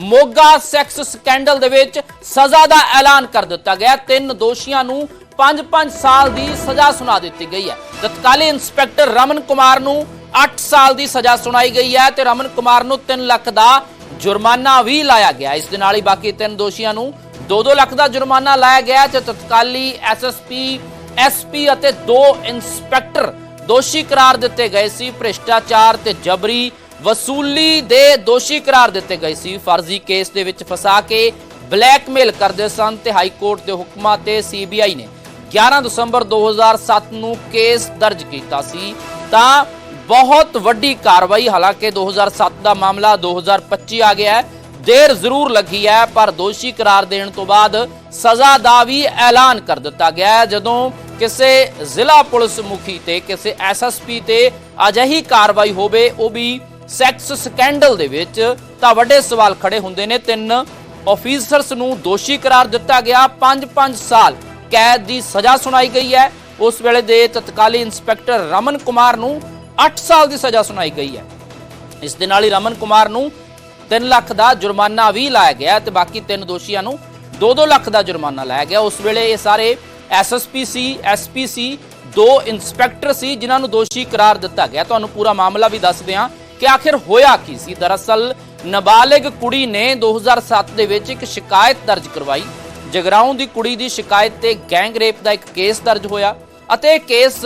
Moga sex scandal ਦੇ ਵਿੱਚ ਸਜ਼ਾ ਦਾ ਐਲਾਨ ਕਰ ਦਿੱਤਾ ਗਿਆ। ਤਿੰਨ ਦੋਸ਼ੀਆਂ ਨੂੰ 5-5 ਸਾਲ ਦੀ ਸਜ਼ਾ ਸੁਣਾ ਦਿੱਤੀ ਗਈ ਹੈ। ਤਤਕਾਲੀ ਇੰਸਪੈਕਟਰ ਰਮਨ ਕੁਮਾਰ ਨੂੰ 8 ਸਾਲ ਦੀ ਸਜ਼ਾ ਸੁਣਾਈ ਗਈ ਹੈ ਤੇ ਰਮਨ ਕੁਮਾਰ ਨੂੰ 3 ਲੱਖ ਦਾ ਜੁਰਮਾਨਾ ਵੀ ਲਾਇਆ ਗਿਆ। ਇਸ ਦੇ ਨਾਲ ਹੀ ਬਾਕੀ ਤਿੰਨ ਦੋਸ਼ੀਆਂ ਨੂੰ 2-2 ਲੱਖ ਦਾ ਜੁਰਮਾਨਾ ਲਾਇਆ ਗਿਆ ਤੇ ਤਤਕਾਲੀ ਐਸਐਸਪੀ ਐਸਪੀ ਅਤੇ ਦੋ ਇੰਸਪੈਕਟਰ ਦੋਸ਼ੀ ਕਰਾਰ ਦਿੱਤੇ ਗਏ ਸੀ। ਭ੍ਰਿਸ਼ਟਾਚਾਰ ਤੇ ਜਬਰੀ ਵਸੂਲੀ ਦੇ ਦੋਸ਼ੀ ਕਰਾਰ ਦਿੱਤੇ ਗਏ ਸੀ। ਫਰਜ਼ੀ ਕੇਸ ਦੇ ਵਿੱਚ ਫਸਾ ਕੇ ਬਲੈਕਮੇਲ ਕਰਦੇ ਸਨ ਤੇ ਹਾਈ ਕੋਰਟ ਦੇ ਹੁਕਮਾਂ ਤੇ ਸੀਬੀਆਈ ਨੇ 11 ਦਸੰਬਰ 2007 ਨੂੰ ਕੇਸ ਦਰਜ ਕੀਤਾ ਸੀ। ਤਾਂ ਬਹੁਤ ਵੱਡੀ ਕਾਰਵਾਈ, ਹਾਲਾਂਕਿ 2007 ਦਾ ਮਾਮਲਾ 2025 ਆ ਗਿਆ ਹੈ। ਦੇਰ ਜ਼ਰੂਰ ਲੱਗੀ ਹੈ, ਪਰ ਦੋਸ਼ੀ ਕਰਾਰ ਦੇਣ ਤੋਂ ਬਾਅਦ ਸਜ਼ਾ ਦਾ ਵੀ ਐਲਾਨ ਕਰ ਦਿੱਤਾ ਗਿਆ ਹੈ। ਜਦੋਂ ਕਿਸੇ ਜ਼ਿਲ੍ਹਾ ਪੁਲਿਸ ਮੁਖੀ ਤੇ, ਕਿਸੇ ਐਸਐਸਪੀ ਤੇ ਅਜਿਹੀ ਕਾਰਵਾਈ ਹੋਵੇ, ਉਹ ਵੀ ਸੈਕਸ ਸਕੈਂਡਲ ਦੇ ਵਿੱਚ ਤਾਂ ਵੱਡੇ ਸਵਾਲ ਖੜੇ ਹੁੰਦੇ ਨੇ। ਤਿੰਨ ਆਫੀਸਰਸ ਨੂੰ ਦੋਸ਼ੀ ਕਰਾਰ ਦਿੱਤਾ ਗਿਆ। 5-5 ਸਾਲ ਕੈਦ ਦੀ ਸਜ਼ਾ ਸੁਣਾਈ ਗਈ ਹੈ। ਉਸ ਵੇਲੇ ਦੇ ਤਤਕਾਲੀ ਇੰਸਪੈਕਟਰ ਰਮਨ ਕੁਮਾਰ ਨੂੰ 8 ਸਾਲ ਦੀ ਸਜ਼ਾ ਸੁਣਾਈ ਗਈ ਹੈ। ਇਸ ਦੇ ਨਾਲ ਹੀ ਰਮਨ ਕੁਮਾਰ ਨੂੰ 3 ਲੱਖ ਦਾ ਜੁਰਮਾਨਾ ਵੀ ਲਾਇਆ ਗਿਆ ਤੇ ਬਾਕੀ ਤਿੰਨ ਦੋਸ਼ੀਆਂ ਨੂੰ 2-2 ਲੱਖ ਦਾ ਜੁਰਮਾਨਾ ਲਾਇਆ ਗਿਆ। ਉਸ ਵੇਲੇ ਇਹ ਸਾਰੇ ਐਸਐਸਪੀ ਸੀ ਐਸਪੀ ਸੀ ਦੋ ਇੰਸਪੈਕਟਰ ਸੀ, ਜਿਨ੍ਹਾਂ ਨੂੰ ਦੋਸ਼ੀ ਕਰਾਰ ਦਿੱਤਾ ਗਿਆ। ਤੁਹਾਨੂੰ ਪੂਰਾ ਮਾਮਲਾ ਵੀ ਦੱਸਦੇ ਹਾਂ ਕਿ ਆਖਿਰ ਹੋਇਆ ਕੀ ਸੀ? ਦਰਅਸਲ, ਨਾਬਾਲਿਗ ਕੁੜੀ ਨੇ 2007 ਦੇ ਵਿੱਚ ਇੱਕ ਸ਼ਿਕਾਇਤ ਦਰਜ ਕਰਵਾਈ। ਜਗਰਾਉਂ ਦੀ ਕੁੜੀ ਦੀ ਸ਼ਿਕਾਇਤ ਤੇ ਗੈਂਗ ਰੇਪ ਦਾ ਇੱਕ ਕੇਸ ਦਰਜ ਹੋਇਆ ਅਤੇ ਇਹ ਕੇਸ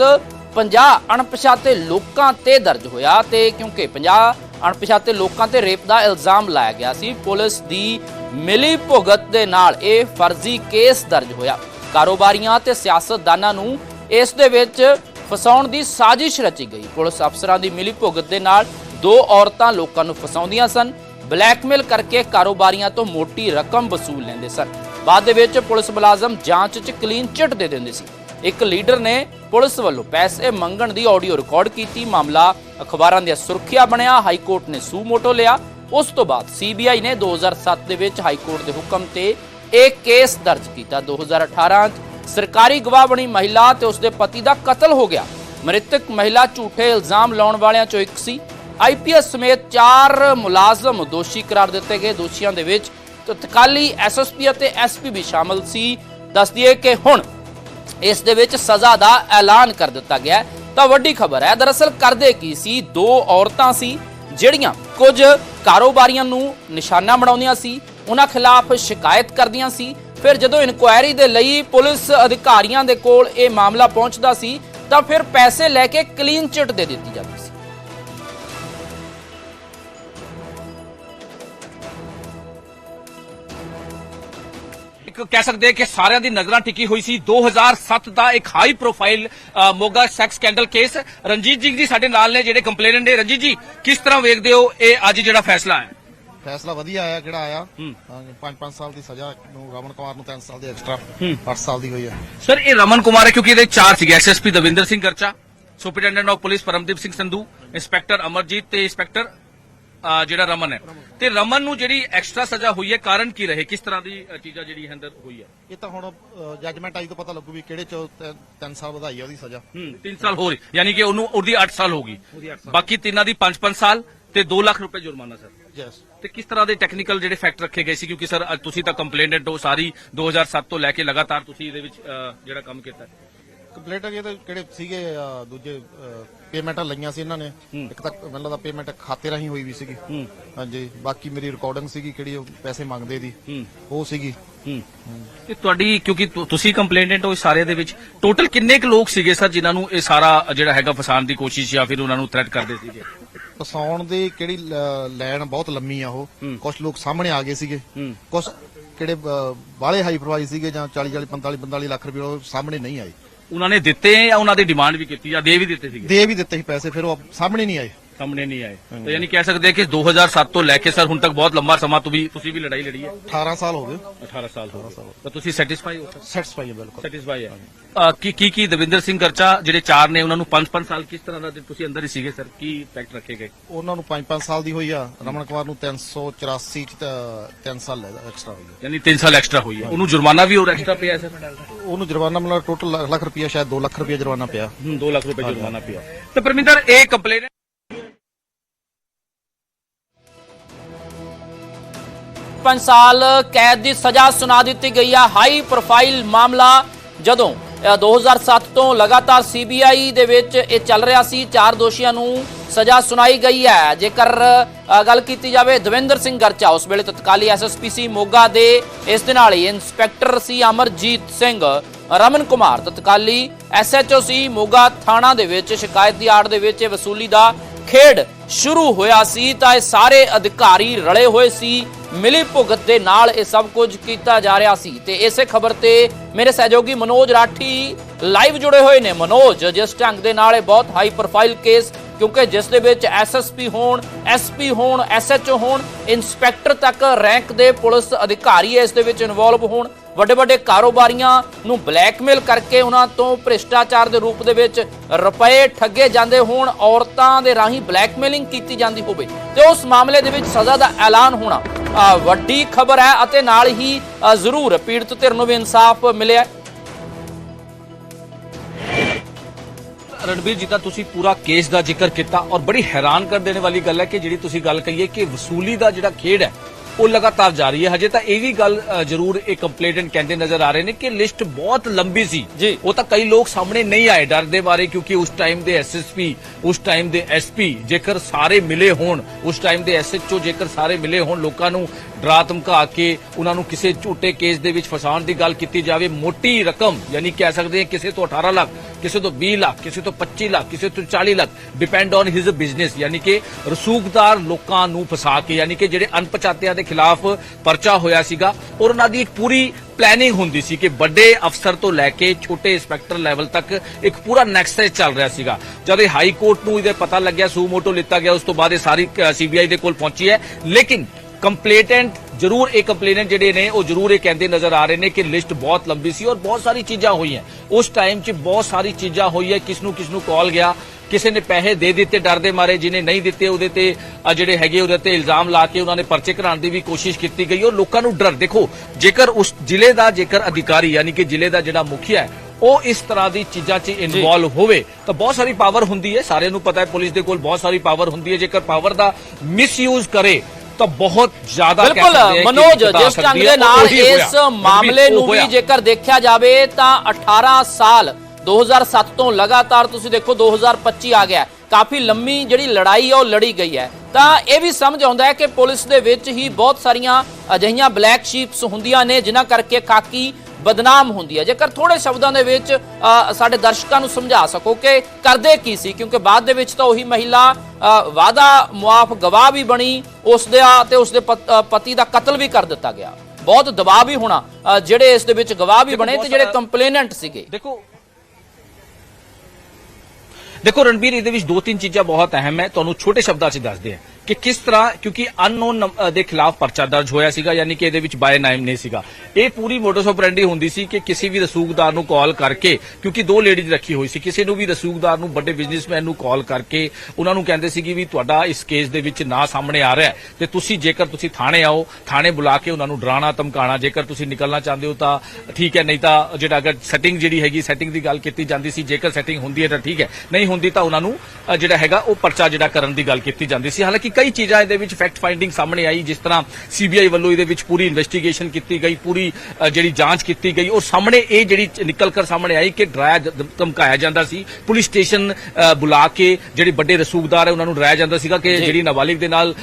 50 ਅਣਪਛਾਤੇ ਲੋਕਾਂ ਤੇ ਦਰਜ ਹੋਇਆ ਤੇ ਕਿਉਂਕਿ 50 ਅਣਪਛਾਤੇ ਲੋਕਾਂ ਤੇ ਰੇਪ ਦਾ ਇਲਜ਼ਾਮ ਲਾਇਆ ਗਿਆ ਸੀ, ਪੁਲਿਸ ਦੀ ਮਿਲੀ ਭੁਗਤ ਦੇ ਨਾਲ ਇਹ ਫਰਜ਼ੀ ਕੇਸ ਦਰਜ ਹੋਇਆ। ਕਾਰੋਬਾਰੀਆਂ ਤੇ ਸਿਆਸਤਦਾਨਾਂ ਨੂੰ ਇਸ ਦੇ ਵਿੱਚ ਫਸਾਉਣ ਦੀ ਸਾਜ਼ਿਸ਼ ਰਚੀ ਗਈ। ਪੁਲਿਸ ਅਫਸਰਾਂ ਦੀ ਮਿਲੀ ਭੁਗਤ ਦੇ ਨਾਲ ਦੋ ਔਰਤਾਂ ਲੋਕਾਂ ਨੂੰ ਫਸਾਉਂਦੀਆਂ ਸਨ। ਬਲੈਕਮੇਲ ਕਰਕੇ ਕਾਰੋਬਾਰੀਆਂ ਤੋਂ ਮੋਟੀ ਰਕਮ ਵਸੂਲ ਲੈਂਦੇ ਸਨ। ਬਾਅਦ ਦੇ ਵਿੱਚ ਪੁਲਿਸ ਮੁਲਾਜ਼ਮ ਜਾਂਚ 'ਚ ਕਲੀਨ ਚਿੱਟ ਦੇ ਦਿੰਦੇ ਸੀ। ਇੱਕ ਲੀਡਰ ਨੇ ਪੁਲਿਸ ਵੱਲੋਂ ਪੈਸੇ ਮੰਗਣ ਦੀ ਆਡੀਓ ਰਿਕਾਰਡ ਕੀਤੀ। ਮਾਮਲਾ ਅਖਬਾਰਾਂ ਦੀਆਂ ਸੁਰਖੀਆਂ ਬਣਿਆ ਹਾਈ ਕੋਰਟ ਨੇ ਸੂ ਮੋਟੋ ਲਿਆ। ਉਸ ਤੋਂ ਬਾਅਦ ਸੀਬੀਆਈ ਨੇ 2007 ਦੇ ਵਿੱਚ ਹਾਈ ਕੋਰਟ ਦੇ ਹੁਕਮ ਤੇ ਇਹ ਕੇਸ ਦਰਜ ਕੀਤਾ। 2018 ਚ ਸਰਕਾਰੀ ਗਵਾਹ ਬਣੀ ਮਹਿਲਾ ਤੇ ਉਸਦੇ ਪਤੀ ਦਾ ਕਤਲ ਹੋ ਗਿਆ। ਮ੍ਰਿਤਕ ਮਹਿਲਾ ਝੂਠੇ ਇਲਜ਼ਾਮ ਲਾਉਣ ਵਾਲਿਆਂ ਚੋਂ ਇੱਕ ਸੀ। ਆਈਪੀਐਸ ਸਮੇਤ ਚਾਰ ਮੁਲਾਜ਼ਮ ਦੋਸ਼ੀ ਕਰਾਰ ਦਿੱਤੇ ਗਏ। ਦੋਸ਼ੀਆਂ ਦੇ ਵਿੱਚ ਤਤਕਾਲੀ ਐਸਐਸਪੀ ਅਤੇ ਐਸਪੀ ਵੀ ਸ਼ਾਮਲ ਸੀ। ਦੱਸ ਦਈਏ ਕਿ ਹੁਣ ਇਸ ਦੇ ਵਿੱਚ ਸਜ਼ਾ ਦਾ ਐਲਾਨ ਕਰ ਦਿੱਤਾ ਗਿਆ ਤਾਂ ਵੱਡੀ ਖਬਰ ਹੈ, ਦਰਅਸਲ ਕਰਦੇ ਕੀ ਸੀ? ਦੋ ਔਰਤਾਂ ਸੀ, ਜਿਹੜੀਆਂ ਕੁਝ ਕਾਰੋਬਾਰੀਆਂ ਨੂੰ ਨਿਸ਼ਾਨਾ ਬਣਾਉਂਦੀਆਂ ਸੀ, ਉਹਨਾਂ ਖਿਲਾਫ ਸ਼ਿਕਾਇਤ ਕਰਦੀਆਂ ਸੀ। ਫਿਰ ਜਦੋਂ ਇਨਕੁਆਇਰੀ ਦੇ ਲਈ ਪੁਲਿਸ ਅਧਿਕਾਰੀਆਂ ਦੇ ਕੋਲ ਇਹ ਮਾਮਲਾ ਪਹੁੰਚਦਾ ਸੀ, ਤਾਂ ਫਿਰ ਪੈਸੇ ਲੈ ਕੇ ਕਲੀਨ ਚਿੱਟ ਦੇ ਦਿੱਤੀ ਜਾਂਦੀ ਸੀ। ਇੱਕ ਕਹਿ ਸਕਦੇ ਕਿ ਸਾਰਿਆਂ ਦੀ ਨਜ਼ਰਾਂ ਟਿਕੀ ਹੋਈ ਸੀ। 2007 ਦਾ ਇੱਕ high profile Moga sex scandal case Ranjit ji ji ਸਾਡੇ ਨਾਲ ਨੇ ਜਿਹੜੇ ਕੰਪਲੇਨੈਂਟ ਨੇ। ਰਣਜੀਤ ਜੀ ਕਿਸ ਤਰ੍ਹਾਂ ਵੇਖਦੇ ਹੋ ਇਹ ਅੱਜ ਜਿਹੜਾ ਫੈਸਲਾ ਹੈ? ਫੈਸਲਾ ਵਧੀਆ ਆਇਆ ਕਿਹੜਾ ਆਇਆ? 5-5 ਸਾਲ ਦੀ ਸਜ਼ਾ ਨੂੰ ਰਮਨ ਕੁਮਾਰ ਨੂੰ 3 ਸਾਲ ਦੀ ਐਕਸਟਰਾ 8 ਸਾਲ ਦੀ ਹੋਈ ਹੈ। ਸਰ ਇਹ ਰਮਨ ਕੁਮਾਰ ਹੈ ਕਿਉਂਕਿ ਇਹਦੇ ਚਾਰ ਸੀਗੇ SSP Davinder Singh ਕਰਚਾ superintendent of police Paramdeep Singh Sandhu inspector Amarjit ਤੇ ਇੰਸਪੈਕਟਰ ਜਿਹੜਾ ਰਮਨ ਹੈ। ਤੇ ਰਮਨ ਨੂੰ ਜਿਹੜੀ ਐਕਸਟਰਾ ਸਜ਼ਾ ਹੋਈ ਹੈ ਕਾਰਨ ਕੀ ਰਹੇ? ਕਿਸ ਤਰ੍ਹਾਂ ਦੀ ਚੀਜ਼ਾਂ ਜਿਹੜੀ ਅੰਦਰ ਹੋਈ ਹੈ? ਇਹ ਤਾਂ ਹੁਣ ਜੱਜਮੈਂਟ ਆਈ ਤੋਂ ਪਤਾ ਲੱਗੂ ਵੀ ਕਿਹੜੇ ਚ 3 ਸਾਲ ਵਧਾਈ ਆ ਉਹਦੀ ਸਜ਼ਾ। ਹੂੰ 3 ਸਾਲ ਹੋਰ ਯਾਨੀ ਕਿ ਉਹਨੂੰ ਉਹਦੀ 8 ਸਾਲ ਹੋਗੀ ਬਾਕੀ ਤਿੰਨਾਂ ਦੀ 5-5 ਸਾਲ ਤੇ 2 ਲੱਖ ਰੁਪਏ ਜੁਰਮਾਨਾ ਸਰ। ਯੈਸ ਤੇ ਕਿਸ ਤਰ੍ਹਾਂ ਦੇ ਟੈਕਨੀਕਲ ਜਿਹੜੇ ਫੈਕਟ ਰੱਖੇ ਗਏ ਸੀ? ਕਿਉਂਕਿ ਸਰ ਅੱਜ ਤੁਸੀਂ ਤਾਂ ਕੰਪਲੇਨਟ ਹੋ ਸਾਰੀ 2007 ਤੋਂ ਲੈ ਕੇ ਲਗਾਤਾਰ ਤੁਸੀਂ ਇਹਦੇ ਵਿੱਚ ਜਿਹੜਾ ਕੰਮ ਕੀਤਾ। ਹੈ। ਕੰਪਲੀਟ ਇਹ ਤੇ ਕਿਹੜੇ ਸੀਗੇ ਅਹ, ਦੂਜੇ ਪੇਮੈਂਟਾਂ ਲਈਆਂ ਸੀ ਇਹਨਾਂ ਨੇ। ਇੱਕ ਤਾਂ ਮੈਨੂੰ ਲੱਗਦਾ ਪੇਮੈਂਟ ਖਾਤੇ ਰਾਹੀਂ ਹੋਈ ਵੀ ਸੀਗੀ। ਹਾਂਜੀ ਬਾਕੀ ਮੇਰੀ ਰਿਕਾਰਡਿੰਗ ਸੀਗੀ ਕਿਹੜੀ ਉਹ ਪੈਸੇ ਮੰਗਦੇ ਦੀ। ਉਹ ਸੀਗੀ। ਹੂੰ। ਤੇ ਤੁਹਾਡੀ ਕਿਉਂਕਿ ਤੁ- ਤੁਸੀਂ ਕੰਪਲੇਨਟ ਹੋ ਇਸ ਸਾਰੇ ਦੇ ਵਿੱਚ ਟੋਟਲ ਕਿੰਨੇ ਕੁ ਲੋਕ ਸੀਗੇ ਸਰ ਜਿਨ੍ਹਾਂ ਨੂੰ ਇਹ ਸਾਰਾ ਜਿਹੜਾ ਹੈਗਾ ਫਸਾਉਣ ਦੀ ਕੋਸ਼ਿਸ਼ ਜਾਂ ਫਿਰ ਉਹਨਾਂ ਨੂੰ ਥ੍ਰੈਟ ਕਰਦੇ ਸੀਗੇ? ਫਸਾਉਣ ਦੀ ਕਿਹੜੀ ਲਾਈਨ ਬਹੁਤ ਲੰਮੀ ਆ ਉਹ। ਕੁਝ ਲੋਕ ਸਾਹਮਣੇ ਆ ਗਏ ਸੀਗੇ। ਕੁਝ ਕਿਹੜੇ ਬਾਲੇ ਹਾਈ ਪ੍ਰੋਫਾਈਲ ਸੀਗੇ ਜਾਂ 40 40 45 45 ਲੱਖ ਰੁਪਏ ਉਹ ਸਾਹਮਣੇ ਨਹੀਂ ਆਏ। ਉਹਨਾਂ ਨੇ ਦਿੱਤੇ ਜਾਂ ਉਹਨਾਂ ਦੀ ਡਿਮਾਂਡ ਵੀ ਕੀਤੀ ਜਾਂ ਦੇ ਵੀ ਦਿੱਤੇ ਸੀਗੇ? ਦੇ ਵੀ ਦਿੱਤੇ ਸੀ ਪੈਸੇ, ਫਿਰ ਉਹ ਸਾਹਮਣੇ ਨਹੀਂ ਆਏ। ਸਾਹਮਣੇ ਨਹੀਂ ਆਏ। ਤਾਂ ਯਾਨੀ ਕਹਿ ਸਕਦੇ ਹਾਂ ਕਿ 2007 ਤੋਂ ਲੈ ਕੇ ਸਰ ਹੁਣ ਤੱਕ ਬਹੁਤ ਲੰਮਾ ਸਮਾਂ ਤੁਸੀਂ ਤੁਸੀਂ ਵੀ ਲੜਾਈ ਲੜੀ ਹੈ। 18 ਸਾਲ ਹੋ ਗਏ। 18 ਸਾਲ ਹੋ ਗਏ। ਤਾਂ ਤੁਸੀਂ ਸੈਟੀਸਫਾਈ ਹੋ? ਸੈਟੀਸਫਾਈ ਹੈ ਬਿਲਕੁਲ। ਸੈਟੀਸਫਾਈ ਹੈ। ਕੀ ਕੀ ਕੀ ਦਵਿੰਦਰ ਸਿੰਘ ਕਰਚਾ ਜਿਹੜੇ ਚਾਰ ਨੇ ਉਹਨਾਂ ਨੂੰ 5-5 ਸਾਲ ਕਿਸ ਤਰ੍ਹਾਂ ਦਾ ਤੁਸੀਂ ਅੰਦਰ ਹੀ ਸੀਗੇ ਸਰ? ਕੀ ਫੈਕਟ ਰੱਖੇ ਗਏ? ਉਹਨਾਂ ਨੂੰ 5-5 ਸਾਲ ਦੀ ਹੋਈ ਆ। ਰਮਨ ਕੁਮਾਰ ਨੂੰ 384 ਚ 3 ਸਾਲ ਐਕਸਟਰਾ ਹੋਈ ਆ। ਯਾਨੀ 3 ਸਾਲ ਐਕਸਟਰਾ ਹੋਈ ਹੈ ਉਹਨੂੰ ਜੁਰਮਾਨਾ ਵੀ ਹੋਰ ਐਕਸਟਰਾ ਪਿਆ ਸਰ? ਉਹਨੂੰ ਜੁਰਮਾਨਾ ਮਿਲਾ ਟੋਟਲ ਲੱਖ ਰੁਪਿਆ ਸ਼ਾਇਦ 2 ਲੱਖ ਰੁਪਿਆ ਜੁਰਮਾਨਾ ਪਿਆ। 2 ਲੱਖ ਰੁਪਏ ਜੁਰਮਾਨਾ ਪਿਆ। ਤਾਂ ਪਰਮਿੰਦਰ ਇਹ ਕੰਪਲੇਨ 5 ਸਾਲ ਕੈਦ ਦੀ ਸਜ਼ਾ ਸੁਣਾ ਦਿੱਤੀ ਗਈ ਹੈ ਹਾਈ ਪ੍ਰੋਫਾਈਲ ਮਾਮਲਾ ਜਦੋਂ 2007 ਤੋਂ ਲਗਾਤਾਰ ਸੀਬੀਆਈ ਦੇ ਵਿੱਚ ਇਹ ਚੱਲ ਰਿਹਾ ਸੀ, ਚਾਰ ਦੋਸ਼ੀਆਂ ਨੂੰ ਸਜ਼ਾ ਸੁਣਾਈ ਗਈ ਹੈ। ਜੇਕਰ ਗੱਲ ਕੀਤੀ ਜਾਵੇ ਦਵਿੰਦਰ ਸਿੰਘ ਗਰਚਾ, ਉਸ ਵੇਲੇ ਤਤਕਾਲੀ ਐਸਐਸਪੀ ਸੀ ਮੋਗਾ ਦੇ, ਇਸ ਦੇ ਨਾਲ ਹੀ ਇੰਸਪੈਕਟਰ ਸੀ ਅਮਰਜੀਤ ਸਿੰਘ। ਰਮਨ ਕੁਮਾਰ ਤਤਕਾਲੀ ਐਸਐਚਓ ਸੀ ਮੋਗਾ ਥਾਣਾ ਦੇ ਵਿੱਚ, ਸ਼ਿਕਾਇਤ ਦੀ ਆੜ ਦੇ ਵਿੱਚ ਇਹ ਵਸੂਲੀ ਦਾ ਖੇਡ ਸ਼ੁਰੂ ਹੋਇਆ ਸੀ ਤਾਂ ਇਹ ਸਾਰੇ ਅਧਿਕਾਰੀ ਰਲੇ ਹੋਏ ਸੀ। ਮਿਲੀ ਭੁਗਤ ਦੇ ਨਾਲ ਇਹ ਸਭ ਕੁਝ ਕੀਤਾ ਜਾ ਰਿਹਾ ਸੀ। ਤੇ ਇਸੇ ਖਬਰ ਤੇ ਮੇਰੇ ਸਹਿਯੋਗੀ ਮਨੋਜ ਰਾਠੀ ਲਾਈਵ ਜੁੜੇ ਹੋਏ ਨੇ। ਮਨੋਜ, ਜਿਸ ਢੰਗ ਦੇ ਨਾਲ ਇਹ ਬਹੁਤ ਹਾਈ ਪ੍ਰੋਫਾਈਲ ਕੇਸ ਕਿਉਂਕਿ ਜਿਸ ਦੇ ਵਿੱਚ ਐਸਐਸਪੀ ਹੋਣ ਐਸਪੀ ਹੋਣ ਐਸਐਚਓ ਹੋਣ ਇਨਸਪੈਕਟਰ ਤੱਕ ਰੈਂਕ ਦੇ ਪੁਲਿਸ ਅਧਿਕਾਰੀ ਇਸ ਦੇ ਵਿੱਚ ਇਨਵੋਲਵ ਹੋਣ। ਵੱਡੇ ਵੱਡੇ ਕਾਰੋਬਾਰੀਆਂ ਨੂੰ ਬਲੈਕਮੇਲ ਕਰਕੇ ਉਹਨਾਂ ਤੋਂ ਭ੍ਰਿਸ਼ਟਾਚਾਰ ਦੇ ਰੂਪ ਦੇ ਵਿੱਚ ਰੁਪਏ ਠੱਗੇ ਜਾਂਦੇ ਹੋਣ, ਔਰਤਾਂ ਦੇ ਰਾਹੀਂ ਬਲੈਕਮੇਲਿੰਗ ਕੀਤੀ ਜਾਂਦੀ ਹੋਵੇ। ਤੇ ਉਸ ਮਾਮਲੇ ਦੇ ਵਿੱਚ ਸਜ਼ਾ ਦਾ ਐਲਾਨ ਹੋਣਾ ਵੱਡੀ ਖਬਰ ਹੈ ਅਤੇ ਨਾਲ ਹੀ ਜ਼ਰੂਰ ਪੀੜਤ ਧਿਰ ਨੂੰ ਵੀ ਇਨਸਾਫ ਮਿਲਿਆ ਰਣਬੀਰ ਜੀ ਦਾ ਤੁਸੀਂ ਪੂਰਾ ਕੇਸ ਦਾ ਜ਼ਿਕਰ ਕੀਤਾ ਔਰ ਬੜੀ ਹੈਰਾਨ ਕਰ ਦੇਣ ਵਾਲੀ ਗੱਲ ਹੈ ਕਿ ਜਿਹੜੀ ਤੁਸੀਂ ਗੱਲ ਕਹੀਏ ਕਿ ਵਸੂਲੀ ਦਾ ਜਿਹੜਾ ਖੇਡ ਹੈ ਉਹ ਲਗਾਤਾਰ ਜਾਰੀ ਹੈ ਹਜੇ ਤਾਂ ਇਹ ਵੀ ਗੱਲ ਜ਼ਰੂਰ ਇਹ ਕੰਪਲੇਂਟੈਂਟ ਕਹਿੰਦੇ ਨਜ਼ਰ ਆ ਰਹੇ ਨੇ ਕਿ ਲਿਸਟ ਬਹੁਤ ਲੰਬੀ ਸੀ। ਉਹ ਤਾਂ ਕਈ ਲੋਕ ਸਾਹਮਣੇ ਨਹੀਂ ਆਏ ਡਰ ਦੇ ਬਾਰੇ ਕਿਉਂਕਿ ਉਸ ਟਾਈਮ ਦੇ ਐਸਐਸਪੀ ਉਸ ਟਾਈਮ ਦੇ ਐਸਪੀ ਜੇਕਰ ਸਾਰੇ ਮਿਲੇ ਹੋਣ ਉਸ ਟਾਈਮ ਦੇ ਐਸਐਚਓ ਜੇਕਰ ਸਾਰੇ ਮਿਲੇ ਹੋਣ ਲੋਕਾਂ ਨੂੰ ਡਰਾ ਧਮਕਾ ਕੇ ਉਹਨਾਂ ਨੂੰ ਕਿਸੇ ਝੂਠੇ ਕੇਸ ਦੇ ਵਿੱਚ ਫਸਾਉਣ ਦੀ ਗੱਲ ਕੀਤੀ ਜਾਵੇ, ਮੋਟੀ ਰਕਮ, ਯਾਨੀ ਕਹਿ ਸਕਦੇ ਹਾਂ ਕਿਸੇ ਤੋਂ 18 ਲੱਖ, ਕਿਸੇ ਤੋਂ 20 ਲੱਖ, ਕਿਸੇ ਤੋਂ 25 ਲੱਖ, ਕਿਸੇ ਤੋਂ 40 lakh depend on his business ਯਾਨੀ ਕਿ ਰਸੂਖਦਾਰ ਲੋਕਾਂ ਨੂੰ ਫਸਾ ਕੇ, ਯਾਨੀ ਕਿ ਜਿਹੜੇ ਅਣਪਛਾਤਿਆਂ ਦੇ ਖਿਲਾਫ ਪਰਚਾ ਹੋਇਆ ਸੀਗਾ, ਔਰ ਉਹਨਾਂ ਦੀ ਇੱਕ ਪੂਰੀ ਪਲੈਨਿੰਗ ਹੁੰਦੀ ਸੀ ਕਿ ਵੱਡੇ ਅਫਸਰ ਤੋਂ ਲੈ ਕੇ ਛੋਟੇ ਇੰਸਪੈਕਟਰ ਲੈਵਲ ਤੱਕ ਇੱਕ ਪੂਰਾ ਨੈਕਸਟ ਚੱਲ ਰਿਹਾ ਸੀਗਾ। ਜਦ ਇਹ ਹਾਈ ਕੋਰਟ ਨੂੰ ਇਹਦੇ ਪਤਾ ਲੱਗਿਆ ਸੂਮੋਟੋ ਲਿੱਤਾ ਗਿਆ, ਉਸ ਤੋਂ ਬਾਅਦ ਇਹ ਸਾਰੀ ਸੀਬੀਆਈ ਦੇ ਕੋਲ ਪਹੁੰਚੀ ਹੈ। ਲੇਕਿਨ ਕੰਪਲੇਂਟੈਂਟ ਜ਼ਰੂਰ ਇਹ ਕੰਪਲੇਨੈਂਟ ਜਿਹੜੇ ਨੇ ਉਹ ਜ਼ਰੂਰ ਇਹ ਕਹਿੰਦੇ ਨਜ਼ਰ ਆ ਰਹੇ ਨੇ ਕਿ ਲਿਸਟ ਬਹੁਤ ਲੰਬੀ ਸੀ ਔਰ ਬਹੁਤ ਸਾਰੀ ਚੀਜ਼ਾਂ ਹੋਈਆਂ। ਉਸ ਟਾਈਮ 'ਚ ਬਹੁਤ ਸਾਰੀ ਚੀਜ਼ਾਂ ਹੋਈਆਂ ਕਿਸ ਨੂੰ ਕਿਸ ਨੂੰ ਕਾਲ ਗਿਆ ਕਿਸੇ ਨੇ ਪੈਸੇ ਦੇ ਦਿੱਤੇ ਡਰ ਦੇ ਮਾਰੇ ਜਿਹਨੇ ਨਹੀਂ ਦਿੱਤੇ ਉਹਦੇ ਤੇ ਜਿਹੜੇ ਹੈਗੇ ਉਹਦੇ ਤੇ ਇਲਜ਼ਾਮ ਲਾ ਕੇ ਉਹਨਾਂ ਨੇ ਪਰਚੇ ਕਰਾਉਣ ਦੀ ਵੀ ਕੋਸ਼ਿਸ਼ ਕੀਤੀ ਗਈ। ਔਰ ਲੋਕਾਂ ਨੂੰ ਡਰ ਦੇਖੋ ਜੇਕਰ ਉਸ ਜ਼ਿਲ੍ਹੇ ਦਾ ਜੇਕਰ ਅਧਿਕਾਰੀ ਯਾਨੀ ਕਿ ਜ਼ਿਲ੍ਹੇ ਦਾ ਜਿਹੜਾ ਮੁਖੀਆ ਹੈ ਉਹ ਇਸ ਤਰ੍ਹਾਂ ਦੀ ਚੀਜ਼ਾਂ 'ਚ ਇਨਵੋਲਵ ਹੋਵੇ ਤਾਂ ਬਹੁਤ ਸਾਰੀ ਪਾਵਰ ਹੁੰਦੀ ਹੈ। ਸਾਰਿਆਂ ਨੂੰ ਪਤਾ ਹੈ ਪੁਲਿਸ ਦੇ ਕੋਲ ਬਹੁਤ ਸਾਰੀ ਪਾਵਰ ਹੁੰਦੀ ਹੈ। ਜੇਕਰ ਪਾਵਰ ਦਾ ਮਿਸਯੂਜ਼ ਕਰੇ ਤਾਂ ਬਹੁਤ ਜ਼ਿਆਦਾ ਕਹਿ ਬਿਲਕੁਲ ਮਨੋਜ ਆ ਜਿਸ ਢੰਗ ਦੇ ਨਾਲ। ਇਸ ਮਾਮਲੇ ਨੂੰ ਵੀ। ਜੇਕਰ ਦੇਖਿਆ ਜਾਵੇ ਤਾਂ 18 ਸਾਲ 2007 ਤੋਂ ਲਗਾਤਾਰ ਤੁਸੀਂ ਦੇਖੋ 2025 ਆ ਗਿਆ। ਕਾਫੀ ਲੰਮੀ ਜਿਹੜੀ ਲੜਾਈ ਹੈ ਉਹ ਲੜੀ ਗਈ ਹੈ ਤਾਂ ਇਹ ਵੀ ਸਮਝ ਆਉਂਦਾ ਹੈ ਕਿ ਪੁਲਿਸ ਦੇ ਵਿੱਚ ਹੀ ਬਹੁਤ ਸਾਰੀਆਂ ਅਜਿਹੀਆਂ ਬਲੈਕ ਸ਼ੀਪਸ ਹੁੰਦੀਆਂ ਨੇ ਜਿਨ੍ਹਾਂ ਕਰਕੇ ਖਾਕੀ ਬਦਨਾਮ ਹੁੰਦੀ ਹੈ। ਜੇਕਰ ਥੋੜੇ ਸ਼ਬਦਾਂ ਦੇ ਵਿੱਚ ਸਾਡੇ ਦਰਸ਼ਕਾਂ ਨੂੰ ਸਮਝਾ ਸਕੋ ਕਿ ਕਰਦੇ ਕੀ ਸੀ ਕਿਉਂਕਿ ਬਾਅਦ ਦੇ ਵਿੱਚ ਤਾਂ ਉਹੀ ਮਹਿਲਾ ਵਾਦਾ ਮੁਆਫ ਗਵਾਹ ਵੀ ਬਣੀ ਉਸ ਦੇ ਤੇ ਉਸ ਦੇ ਪਤ- ਦਾ ਕਤਲ ਵੀ ਕਰ ਦਿੱਤਾ ਗਿਆ। ਬਹੁਤ ਦਬਾਅ ਵੀ ਹੋਣਾ ਜਿਹੜੇ ਇਸ ਦੇ ਵਿੱਚ ਗਵਾਹ ਵੀ ਬਣੇ ਤੇ ਜਿਹੜੇ ਕੰਪਲੇਨੈਂਟ ਸੀਗੇ। ਦੇਖੋ ਦੇਖੋ ਰਣਬੀਰ ਇਹਦੇ ਵਿੱਚ ਦੋ ਤਿੰਨ ਚੀਜ਼ਾਂ ਬਹੁਤ ਅਹਿਮ ਹੈ ਤੁਹਾਨੂੰ ਛੋਟੇ ਸ਼ਬਦਾਂ 'ਚ ਦੱਸਦੇ ਹਾਂ ਕਿ ਕਿਸ ਤਰ੍ਹਾਂ, ਕਿਉਂਕਿ ਅਨਨੋਨ ਦੇ ਖਿਲਾਫ ਪਰਚਾ ਦਰਜ ਹੋਇਆ ਸੀਗਾ, ਯਾਨੀ ਕਿ ਇਹਦੇ ਵਿੱਚ ਬਾਏ ਨਾਮ ਨਹੀਂ ਸੀਗਾ। ਇਹ ਪੂਰੀ ਮੋਟੋਸ ਆਪਰੈਂਡੀ ਹੁੰਦੀ ਸੀ ਕਿ ਕਿਸੇ ਵੀ ਰਸੂਖਦਾਰ ਨੂੰ ਕਾਲ ਕਰਕੇ, ਕਿਉਂਕਿ ਦੋ ਲੇਡੀਜ਼ ਰੱਖੀ ਹੋਈ ਸੀ, ਕਿਸੇ ਨੂੰ ਵੀ ਰਸੂਖਦਾਰ ਨੂੰ, ਵੱਡੇ ਬਿਜ਼ਨਸਮੈਨ ਨੂੰ ਕਾਲ ਕਰਕੇ, ਉਹਨਾਂ ਨੂੰ ਕਹਿੰਦੇ ਸੀ ਕਿ ਵੀ ਤੁਹਾਡਾ ਇਸ ਕੇਸ ਦੇ ਵਿੱਚ ਨਾ ਸਾਹਮਣੇ ਆ ਰਿਹਾ ਤੇ ਤੁਸੀਂ ਜੇਕਰ ਤੁਸੀਂ ਥਾਣੇ ਆਓ, ਥਾਣੇ ਬੁਲਾ ਕੇ ਉਹਨਾਂ ਨੂੰ ਡਰਾਣਾ ਧਮਕਾਣਾ ਜੇਕਰ ਤੁਸੀਂ ਨਿਕਲਣਾ ਚਾਹੁੰਦੇ ਹੋ ਤਾਂ ਠੀਕ ਹੈ, ਨਹੀਂ ਤਾਂ ਜਿਹੜਾ ਅਗਰ ਸੈਟਿੰਗ ਜਿਹੜੀ ਹੈਗੀ ਸੈਟਿੰਗ ਦੀ ਗੱਲ ਕੀਤੀ ਜਾਂਦੀ ਸੀ, ਜੇਕਰ ਸੈਟਿੰਗ ਹੁੰਦੀ ਹੈ ਤਾਂ ਠੀਕ ਹੈ, ਨਹੀਂ ਹੁੰਦੀ ਤਾਂ ਉਹਨਾਂ ਨੂੰ ਜਿਹੜਾ ਹੈਗਾ ਉਹ ਪਰਚਾ ਜਿਹੜਾ ਕਰਨ ਦੀ ਗੱਲ ਕੀਤੀ ਜਾਂਦੀ ਸੀ। ਹਾਲਾਂਕਿ ਕਈ ਚੀਜ਼ਾਂ ਇਹਦੇ ਵਿੱਚ ਫੈਕਟ ਫਾਈਂਡਿੰਗ ਸਾਹਮਣੇ ਆਈ ਜਿਸ ਤਰ੍ਹਾਂ ਸੀਬੀਆਈ ਵੱਲੋਂ ਇਹਦੇ ਵਿੱਚ ਪੂਰੀ ਇਨਵੈਸਟੀਗੇਸ਼ਨ ਕੀਤੀ ਗਈ ਪੂਰੀ ਜਿਹੜੀ ਜਾਂਚ ਕੀਤੀ ਗਈ ਔਰ ਸਾਹਮਣੇ ਇਹ ਜਿਹੜੀ ਨਿਕਲ ਕਰ ਸਾਹਮਣੇ ਆਈ ਕਿ ਡਰਾਇਆ ਧਮਕਾਇਆ ਜਾਂਦਾ ਸੀ। ਪੁਲਿਸ ਸਟੇਸ਼ਨ ਬੁਲਾ ਕੇ ਜਿਹੜੇ ਵੱਡੇ ਰਸੂਖਦਾਰ ਹੈ ਉਹਨਾਂ ਨੂੰ ਡਰਾਇਆ ਜਾਂਦਾ ਸੀਗਾ ਕਿ। ਜਿਹੜੀ ਨਾਬਾਲਿਗ ਦੇ ਨਾਲ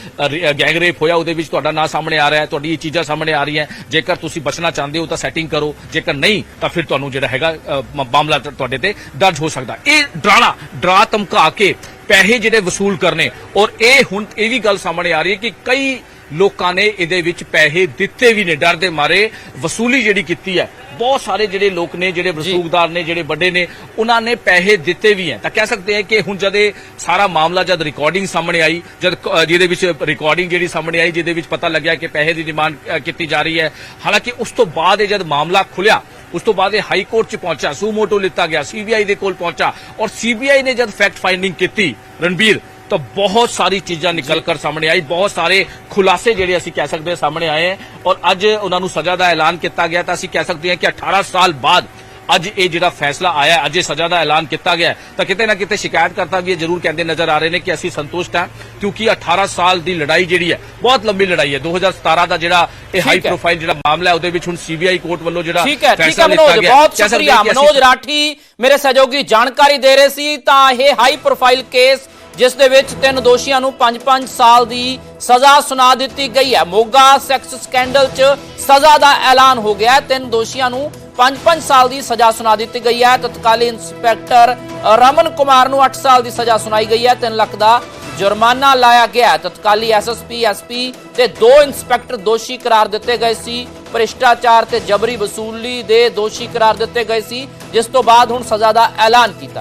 ਗੈਂਗ ਰੇਪ ਹੋਇਆ ਉਹਦੇ ਵਿੱਚ ਤੁਹਾਡਾ ਨਾਂ ਸਾਹਮਣੇ ਆ ਰਿਹਾ ਹੈ ਤੁਹਾਡੀ ਇਹ ਚੀਜ਼ਾਂ ਸਾਹਮਣੇ ਆ ਰਹੀਆਂ ਜੇਕਰ ਤੁਸੀਂ ਬਚਣਾ ਚਾਹੁੰਦੇ ਹੋ ਤਾਂ ਸੈਟਿੰਗ ਕਰੋ ਜੇਕਰ ਨਹੀਂ ਤਾਂ ਫਿਰ ਤੁਹਾਨੂੰ ਜਿਹੜਾ ਹੈਗਾ ਮਾਮਲਾ ਤੁਹਾਡੇ ਤੇ ਦਰਜ ਹੋ ਸਕਦਾ। ਇਹ ਡਰਾਣਾ ਡਰਾ ਧਮਕਾ ਕੇ ਪੈਸੇ ਜਿਹੜੇ ਵਸੂਲ ਕਰਨੇ। ਔਰ ਇਹ ਹੁਣ ਇਹ ਵੀ ਗੱਲ ਸਾਹਮਣੇ ਆ ਰਹੀ ਹੈ ਕਿ ਕਈ ਲੋਕਾਂ ਨੇ ਇਹਦੇ ਵਿੱਚ ਪੈਸੇ ਦਿੱਤੇ ਵੀ ਨੇ ਡਰ ਦੇ ਮਾਰੇ ਵਸੂਲੀ ਜਿਹੜੀ ਕੀਤੀ ਹੈ। ਬਹੁਤ ਸਾਰੇ ਜਿਹੜੇ ਲੋਕ ਨੇ ਜਿਹੜੇ ਵਸੂਖਦਾਰ ਨੇ ਜਿਹੜੇ ਵੱਡੇ ਨੇ ਉਹਨਾਂ ਨੇ ਪੈਸੇ ਦਿੱਤੇ ਵੀ ਹੈ। ਤਾਂ ਕਹਿ ਸਕਦੇ ਹਾਂ ਕਿ ਹੁਣ ਜਦ ਇਹ ਸਾਰਾ ਮਾਮਲਾ ਜਦ ਰਿਕਾਰਡਿੰਗ ਸਾਹਮਣੇ ਆਈ ਜਦ ਜਿਹਦੇ ਵਿੱਚ ਰਿਕਾਰਡਿੰਗ ਜਿਹੜੀ ਸਾਹਮਣੇ ਆਈ ਜਿਹਦੇ ਵਿੱਚ ਪਤਾ ਲੱਗਿਆ ਕਿ ਪੈਸੇ ਦੀ ਡਿਮਾਂਡ ਕੀਤੀ ਜਾ ਰਹੀ ਹੈ। ਹਾਲਾਂਕਿ ਉਸ ਤੋਂ ਬਾਅਦ ਇਹ ਜਦ ਮਾਮਲਾ ਖੁੱਲਿਆ ਉਸ ਤੋਂ ਬਾਅਦ ਇਹ ਹਾਈ ਕੋਰਟ 'ਚ ਪਹੁੰਚਾ ਸੂਮੋਟੋ ਲਿੱਤਾ ਗਿਆ ਸੀਬੀਆਈ ਦੇ ਕੋਲ ਪਹੁੰਚਾ ਔਰ ਸੀਬੀਆਈ ਨੇ ਜਦ ਫੈਕਟ ਫਾਈਂਡਿੰਗ ਕੀਤੀ ਰਣਬੀਰ ਤਾਂ ਬਹੁਤ ਸਾਰੀ ਚੀਜ਼ਾਂ ਨਿਕਲ ਕਰ ਸਾਹਮਣੇ ਆਈ ਬਹੁਤ ਸਾਰੇ ਖੁਲਾਸੇ ਜਿਹੜੇ ਅਸੀਂ ਕਹਿ ਸਕਦੇ ਹਾਂ ਸਾਹਮਣੇ ਆਏ ਔਰ ਅੱਜ ਉਹਨਾਂ ਨੂੰ ਸਜ਼ਾ ਦਾ ਐਲਾਨ ਕੀਤਾ ਗਿਆ ਤਾਂ ਅਸੀਂ ਕਹਿ ਸਕਦੇ ਹਾਂ ਕਿ 18 ਸਾਲ ਬਾਅਦ ਅੱਜ ਇਹ ਜਿਹੜਾ ਫੈਸਲਾ ਆਇਆ ਅੱਜ ਇਹ ਸਜ਼ਾ ਦਾ ਐਲਾਨ ਕੀਤਾ ਗਿਆ ਤਾਂ ਕਿਤੇ ਨਾ ਕਿਤੇ ਸ਼ਿਕਾਇਤਕਰਤਾ ਵੀ ਇਹ ਜ਼ਰੂਰ ਕਹਿੰਦੇ ਨਜ਼ਰ ਆ ਰਹੇ ਨੇ ਕਿ ਅਸੀਂ ਸੰਤੁਸ਼ਟ ਹਾਂ ਕਿਉਂਕਿ 18 ਸਾਲ ਦੀ ਲੜਾਈ ਜਿਹੜੀ ਹੈ ਬਹੁਤ ਲੰਬੀ ਲੜਾਈ ਹੈ। 2017 ਦਾ ਜਿਹੜਾ ਇਹ ਹਾਈ। ਪ੍ਰੋਫਾਈਲ ਜਿਹੜਾ ਮਾਮਲਾ ਹੈ ਉਹਦੇ ਵਿੱਚ ਹੁਣ ਸੀਬੀਆਈ ਕੋਰਟ ਵੱਲੋਂ ਜਿਹੜਾ ਫੈਸਲਾ ਮਨੋਜ ਗਿਆ। ਬਹੁਤ ਸ਼ੁਕਰੀਆ ਮਨੋਜ ਰਾਠੀ ਮੇਰੇ ਸਹਿਯੋਗੀ ਜਾਣਕਾਰੀ ਦੇ ਰਹੇ ਸੀ ਤਾਂ ਇਹ ਹਾਈ ਪ੍ਰੋਫਾਈਲ ਕੇਸ ਜਿਸ ਦੇ ਵਿੱਚ ਤਿੰਨ ਦੋਸ਼ੀਆਂ ਨੂੰ 5-5 ਸਾਲ ਦੀ ਸਜ਼ਾ ਸੁਣਾ ਦਿੱਤੀ ਗਈ ਹੈ। ਮੋਗਾ ਸੈਕਸ ਸਕੈਂਡਲ 'ਚ ਸਜ਼ਾ ਦਾ ਐਲਾਨ ਹੋ ਗਿਆ ਤਿੰਨ ਦੋਸ਼ੀਆਂ ਨੂੰ 5-5 ਸਾਲ ਦੀ ਸਜ਼ਾ ਸੁਣਾ ਦਿੱਤੀ ਗਈ ਹੈ। ਤਤਕਾਲੀ ਇੰਸਪੈਕਟਰ ਰਮਨ ਕੁਮਾਰ ਨੂੰ 8 ਸਾਲ ਦੀ ਸਜ਼ਾ ਸੁਣਾਈ ਗਈ ਹੈ। 3 ਲੱਖ ਦਾ ਜੁਰਮਾਨਾ ਲਾਇਆ ਗਿਆ ਹੈ। ਤਤਕਾਲੀ ਐਸਐਸਪੀ ਐਸਪੀ ਤੇ ਦੋ ਇੰਸਪੈਕਟਰ ਦੋਸ਼ੀ ਕਰਾਰ ਦਿੱਤੇ ਗਏ ਸੀ। ਭ੍ਰਿਸ਼ਟਾਚਾਰ ਤੇ ਜਬਰੀ ਵਸੂਲੀ ਦੇ ਦੋਸ਼ੀ ਕਰਾਰ ਦਿੱਤੇ ਗਏ ਸੀ, ਜਿਸ ਤੋਂ ਬਾਅਦ ਹੁਣ ਸਜ਼ਾ ਦਾ ਐਲਾਨ ਕੀਤਾ ਗਿਆ